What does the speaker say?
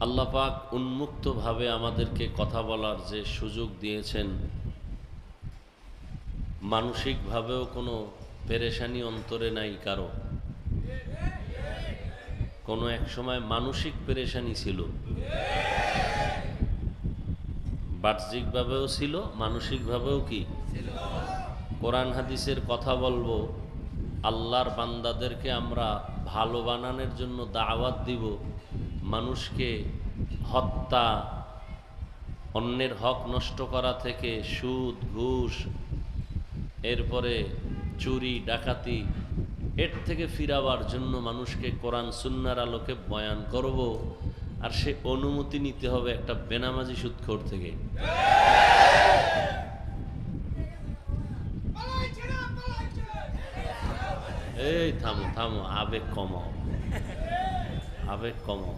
আল্লাহ পাক উন্মুক্তভাবে আমাদেরকে কথা বলার যে সুযোগ দিয়েছেন মানসিকভাবেও কোনো পেরেশানি অন্তরে নাই কারও। কোনো এক সময় মানসিক পেরেশানি ছিল। বাহ্যিকভাবেও ছিল মানসিকভাবেও কি? কোরআন হাদিসের কথা বলব আল্লাহর বান্দাদেরকে আমরা ভালো বানানোর জন্য দাওয়াত দিব, মানুষকে হত্যা, অন্যের হক নষ্ট করা থেকে সুদ, ঘুষ, এরপরে চুরি, ডাকাতি, এর থেকে ফিরাবার জন্য মানুষকে কোরআন সুন্নার আলোকে বয়ান করব, আর সে অনুমতি নিতে হবে একটা বেনামাজি সুৎখোর থেকে। এই থামো থামো আবেগ কমাও আবেগ কমাও